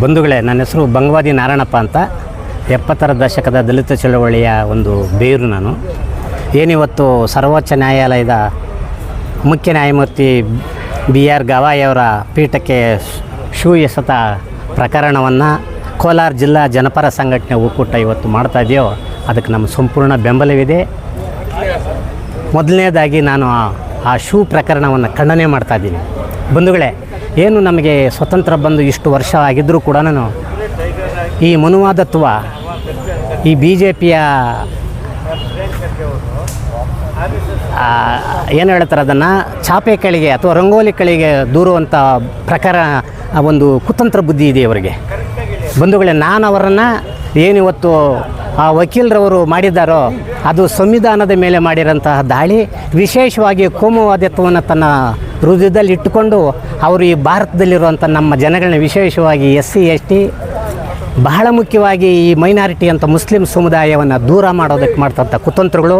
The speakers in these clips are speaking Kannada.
ಬಂಧುಗಳೇ, ನನ್ನ ಹೆಸರು ಬಂಗವಾದಿ ನಾರಾಯಣಪ್ಪ ಅಂತ ಎಪ್ಪತ್ತರ ದಶಕದ ದಲಿತ ಚಳವಳಿಯ ಒಂದು ಬೇರು ನಾನು. ಏನಿವತ್ತು ಸರ್ವೋಚ್ಚ ನ್ಯಾಯಾಲಯದ ಮುಖ್ಯ ನ್ಯಾಯಮೂರ್ತಿ ಬಿ ಆರ್ ಗವಾಯಿಯವರ ಪೀಠಕ್ಕೆ ಶೂ ಎಸತ ಪ್ರಕರಣವನ್ನು ಕೋಲಾರ ಜಿಲ್ಲಾ ಜನಪರ ಸಂಘಟನೆ ಒಕ್ಕೂಟ ಇವತ್ತು ಮಾಡ್ತಾ ಇದೆಯೋ, ಅದಕ್ಕೆ ನಮ್ಮ ಸಂಪೂರ್ಣ ಬೆಂಬಲವಿದೆ. ಮೊದಲನೇದಾಗಿ ನಾನು ಆ- ಶೂ ಪ್ರಕರಣವನ್ನು ಖಂಡನೆ ಮಾಡ್ತಾ ಇದ್ದೀನಿ. ಬಂಧುಗಳೇ ಏನು ನಮಗೆ ಸ್ವತಂತ್ರ ಬಂದು ಇಷ್ಟು ವರ್ಷ ಆಗಿದ್ದರೂ ಕೂಡ ಈ ಮನುವಾದತ್ವ, ಈ ಬಿ ಜೆ ಪಿಯ ಏನು ಹೇಳ್ತಾರೆ ಅದನ್ನು ಚಾಪೆ ಕಳಿಗೆ ಅಥವಾ ರಂಗೋಲಿ ಕಳಿಗೆ ದೂರುವಂಥ ಪ್ರಕಾರ ಒಂದು ಕುತಂತ್ರ ಬುದ್ಧಿ ಇದೆ ಅವರಿಗೆ ಬಂಧುಗಳೇ ನಾನು ಅವರನ್ನು ಏನಿವತ್ತು ಆ ವಕೀಲರವರು ಮಾಡಿದ್ದಾರೋ ಅದು ಸಂವಿಧಾನದ ಮೇಲೆ ಮಾಡಿರೋಂತಹ ದಾಳಿ, ವಿಶೇಷವಾಗಿ ಕೋಮುವಾದಿತ್ವವನ್ನು ತನ್ನ ಹೃದಯದಲ್ಲಿ ಇಟ್ಟುಕೊಂಡು ಅವರು ಈ ಭಾರತದಲ್ಲಿರುವಂಥ ನಮ್ಮ ಜನಗಳನ್ನ ವಿಶೇಷವಾಗಿ ಎಸ್ ಸಿ, ಎಸ್ ಟಿ, ಬಹಳ ಮುಖ್ಯವಾಗಿ ಈ ಮೈನಾರಿಟಿ ಅಂತ ಮುಸ್ಲಿಂ ಸಮುದಾಯವನ್ನು ದೂರ ಮಾಡೋದಕ್ಕೆ ಮಾಡ್ತಂಥ ಕುತಂತ್ರಗಳು.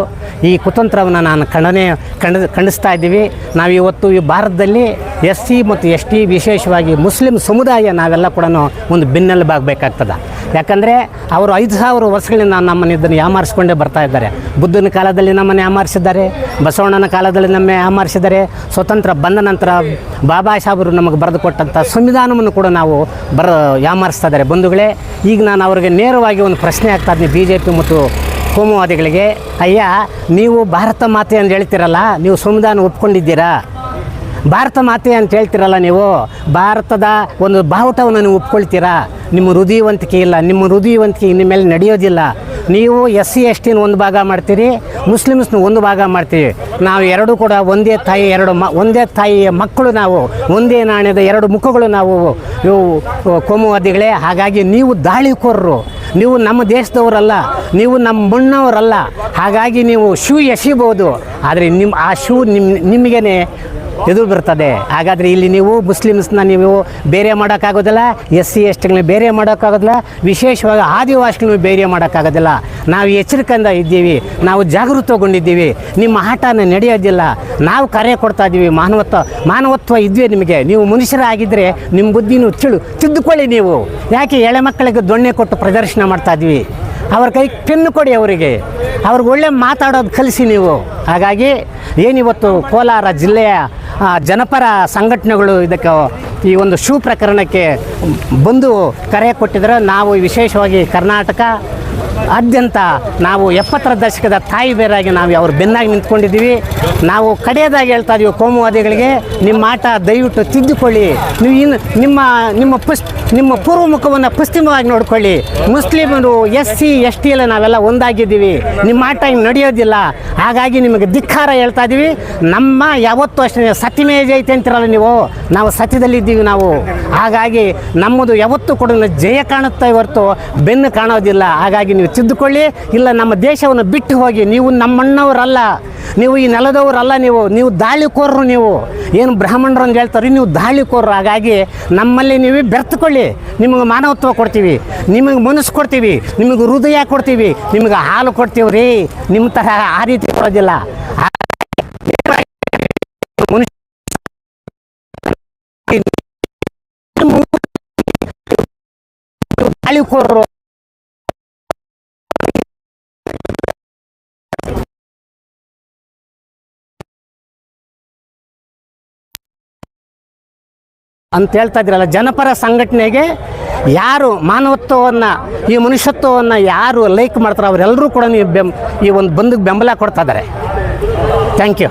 ಈ ಕುತಂತ್ರವನ್ನು ನಾನು ಖಂಡನೆ, ಖಂಡ, ಖಂಡಿಸ್ತಾ ಇದ್ದೀವಿ. ನಾವು ಇವತ್ತು ಈ ಭಾರತದಲ್ಲಿ ಎಸ್ ಸಿ ಮತ್ತು ಎಸ್ ಟಿ ವಿಶೇಷವಾಗಿ ಮುಸ್ಲಿಂ ಸಮುದಾಯ ನಾವೆಲ್ಲ ಕೂಡ ಒಂದು ಬೆನ್ನೆಲುಬಾಗಬೇಕಾಗ್ತದೆ ಯಾಕಂದರೆ ಅವರು ಐದು ಸಾವಿರ ವರ್ಷಗಳಿಂದ ನಮ್ಮನ್ನು ಇದನ್ನು ಯಾಮಾರಿಸ್ಕೊಂಡೇ ಬರ್ತಾ ಇದ್ದಾರೆ. ಬುದ್ಧನ ಕಾಲದಲ್ಲಿ ನಮ್ಮನ್ನು ಯಾಮಾರಿಸಿದ್ದಾರೆ, ಬಸವಣ್ಣನ ಕಾಲದಲ್ಲಿ ನಮ್ಮ ಯಾಮಾರಿಸಿದ್ದಾರೆ, ಸ್ವತಂತ್ರ ಬಂದ ನಂತರ ಬಾಬಾ ಸಾಹೇಬರು ನಮಗೆ ಬರೆದು ಕೊಟ್ಟಂಥ ಸಂವಿಧಾನವನ್ನು ಕೂಡ ನಾವು ಬರ ಯಾಮಾರಿಸ್ತಾ ಇದ್ದಾರೆ. ಬಂಧುಗಳೇ, ಈಗ ನಾನು ಅವರಿಗೆ ನೇರವಾಗಿ ಒಂದು ಪ್ರಶ್ನೆ ಆಗ್ತಾ ಇದ್ದೀನಿ. ಬಿ ಜೆ ಪಿ ಮತ್ತು ಕೋಮುವಾದಿಗಳಿಗೆ, ಅಯ್ಯ, ನೀವು ಭಾರತ ಮಾತೆ ಅಂತ ಹೇಳ್ತೀರಲ್ಲ, ನೀವು ಸಂವಿಧಾನ ಒಪ್ಕೊಂಡಿದ್ದೀರಾ? ಭಾರತ ಮಾತೆ ಅಂತ ಹೇಳ್ತೀರಲ್ಲ ನೀವು, ಭಾರತದ ಒಂದು ಬಾವುಟವನ್ನು ನೀವು ಒಪ್ಕೊಳ್ತೀರಾ? ನಿಮ್ಮ ಹೃದಯವಂತಿಕೆ ಇಲ್ಲ, ನಿಮ್ಮ ಹೃದಯವಂತಿಕೆ ಇನ್ನು ಮೇಲೆ ನಡೆಯೋದಿಲ್ಲ. ನೀವು ಎಸ್ ಸಿ, ಎಸ್ ಟಿನ ಒಂದು ಭಾಗ ಮಾಡ್ತೀರಿ ಮುಸ್ಲಿಮ್ಸ್ನ ಒಂದು ಭಾಗ ಮಾಡ್ತೀವಿ ನಾವು ಎರಡು ಕೂಡ ಒಂದೇ ತಾಯಿ, ಎರಡು ಮ, ಒಂದೇ ತಾಯಿಯ ಮಕ್ಕಳು ನಾವು, ಒಂದೇ ನಾಣ್ಯದ ಎರಡು ಮುಖಗಳು ನಾವು, ಇವು ಕೋಮುವಾದಿಗಳೇ ಹಾಗಾಗಿ ನೀವು ದಾಳಿಕೋರರು, ನೀವು ನಮ್ಮ ದೇಶದವರಲ್ಲ, ನೀವು ನಮ್ಮ ಮಣ್ಣವರಲ್ಲ. ಹಾಗಾಗಿ ನೀವು ಶೂ ಎಸಿಬೋದು ಆದರೆ ನಿಮ್ಮ, ಆ ಶೂ ನಿಮ್ಮ ನಿಮಗೇನೆ ಎದುರು ಬರ್ತದೆ. ಹಾಗಾದರೆ ಇಲ್ಲಿ ನೀವು ಮುಸ್ಲಿಮ್ಸ್ನ ನೀವು ಬೇರೆ ಮಾಡೋಕ್ಕಾಗೋದಿಲ್ಲ ಎಸ್ ಸಿ ಎಸ್ ಟಿಗಳನ್ನ ಬೇರೆ ಮಾಡೋಕ್ಕಾಗೋದಿಲ್ಲ, ವಿಶೇಷವಾಗಿ ಆದಿವಾಸಿಗಳನ್ನ ಬೇರೆ ಮಾಡೋಕ್ಕಾಗೋದಿಲ್ಲ. ನಾವು ಎಚ್ಚರಿಕೆಯಿಂದ ಇದ್ದೀವಿ, ನಾವು ಜಾಗೃತಗೊಂಡಿದ್ದೀವಿ. ನಿಮ್ಮ ಆಟನ ನಡೆಯೋದಿಲ್ಲ. ನಾವು ಕರೆ ಕೊಡ್ತಾ ಇದ್ದೀವಿ. ಮಾನವತ್ವ ಮಾನವತ್ವ ಇದ್ವಿ ನಿಮಗೆ. ನೀವು ಮನುಷ್ಯರಾಗಿದ್ದರೆ ನಿಮ್ಮ ಬುದ್ಧಿನೂ ತಿಳು, ತಿದ್ದುಕೊಳ್ಳಿ ನೀವು. ಯಾಕೆ ಎಳೆ ಮಕ್ಕಳಿಗೆ ದೊಣ್ಣೆ ಕೊಟ್ಟು ಪ್ರದರ್ಶನ ಮಾಡ್ತಾ ಇದ್ವಿ ಅವ್ರ ಕೈ ಪೆನ್ನು ಕೊಡಿ ಅವರಿಗೆ. ಅವ್ರಿಗೆ ಒಳ್ಳೆ ಮಾತಾಡೋದು ಕಲಿಸಿ ನೀವು. ಹಾಗಾಗಿ ಏನಿವತ್ತು ಕೋಲಾರ ಜಿಲ್ಲೆಯ ಜನಪರ ಸಂಘಟನೆಗಳು ಇದಕ್ಕೆ ಈ ಒಂದು ಶೂ ಪ್ರಕರಣಕ್ಕೆ ಬಂದು ಕರೆ ಕೊಟ್ಟಿದ್ರೆ ನಾವು ವಿಶೇಷವಾಗಿ ಕರ್ನಾಟಕ ಆದ್ಯಂತ ನಾವು ಎಪ್ಪತ್ತರ ದಶಕದ ತಾಯಿ ಬೇರಾಗಿ ನಾವು ಅವ್ರ ಬೆನ್ನಾಗಿ ನಿಂತ್ಕೊಂಡಿದ್ದೀವಿ. ನಾವು ಕಡೆಯದಾಗಿ ಹೇಳ್ತಾ ಇದೀವಿ ಕೋಮುವಾದಿಗಳಿಗೆ ನಿಮ್ಮ ಆಟ ದಯವಿಟ್ಟು ತಿದ್ದುಕೊಳ್ಳಿ. ನೀವು ಇನ್ನು ನಿಮ್ಮ ನಿಮ್ಮ ಪುಸ್, ನಿಮ್ಮ ಪೂರ್ವ ಮುಖವನ್ನು ಪಶ್ಚಿಮವಾಗಿ ನೋಡ್ಕೊಳ್ಳಿ. ಮುಸ್ಲಿಮರು ಎಸ್ ಸಿ, ಎಸ್ ಟಿ ಎಲ್ಲ ನಾವೆಲ್ಲ ಒಂದಾಗಿದ್ದೀವಿ. ನಿಮ್ಮ ಆಟ ಹಿಂಗೆ ನಡೆಯೋದಿಲ್ಲ. ಹಾಗಾಗಿ ನಿಮಗೆ ಧಿಕ್ಕಾರ ಹೇಳ್ತಾ ಇದ್ದೀವಿ ನಮ್ಮ ಯಾವತ್ತೂ ಅಷ್ಟೇ ಸತ್ಯಮೇ ಜೈತೆ ಅಂತಿರಲ್ಲ ನೀವು, ನಾವು ಸತ್ಯದಲ್ಲಿದ್ದೀವಿ ನಾವು. ಹಾಗಾಗಿ ನಮ್ಮದು ಯಾವತ್ತೂ ಕೂಡ ಜಯ ಕಾಣುತ್ತೆ ಹೊರತು ಬೆನ್ನು ಕಾಣೋದಿಲ್ಲ. ಹಾಗಾಗಿ ನೀವು ತಿದ್ದುಕೊಳ್ಳಿ. ಇಲ್ಲ, ನಮ್ಮ ದೇಶವನ್ನು ಬಿಟ್ಟು ಹೋಗಿ, ನೀವು ನಮ್ಮಣ್ಣವರಲ್ಲ, ನೀವು ಈ ನೆಲದವರಲ್ಲ ನೀವು ನೀವು ದಾಳಿಕೋರರು ನೀವು. ಏನು ಬ್ರಾಹ್ಮಣರು ಅಂತ ಹೇಳ್ತಾರೆ, ನೀವು ದಾಳಿಕೋರರು. ಹಾಗಾಗಿ ನಮ್ಮಲ್ಲಿ ನೀವು ಬೆರ್ತುಕೊಳ್ಳಿ. ನಿಮಗೆ ಮಾನವತ್ವ ಕೊಡ್ತೀವಿ, ನಿಮಗೆ ಮನಸ್ಸು ಕೊಡ್ತೀವಿ, ನಿಮಗೆ ಹೃದಯ ಕೊಡ್ತೀವಿ, ನಿಮಗೆ ಹಾಲು ಕೊಡ್ತೀವಿ ರೀ. ನಿಮ್ಮ ತರಹ ಆ ರೀತಿ ಕೊಡೋದಿಲ್ಲ. ಮನುಷ್ಯ ದಾಳಿಕೋರರು. ಅಂತ ಹೇಳ್ತಾ ಇದ್ರಲ್ಲ, ಜನಪರ ಸಂಘಟನೆಗೆ ಯಾರು ಮಾನವತ್ವವನ್ನು, ಈ ಮನುಷ್ಯತ್ವವನ್ನು ಯಾರು ಲೈಕ್ ಮಾಡ್ತಾರೆ ಅವರೆಲ್ಲರೂ ಕೂಡ ನೀವು ಬೆಂ, ಈ ಒಂದು ಬಂದಕ್ಕೆ ಬೆಂಬಲ ಕೊಡ್ತಾ ಇದ್ದಾರೆ. Thank you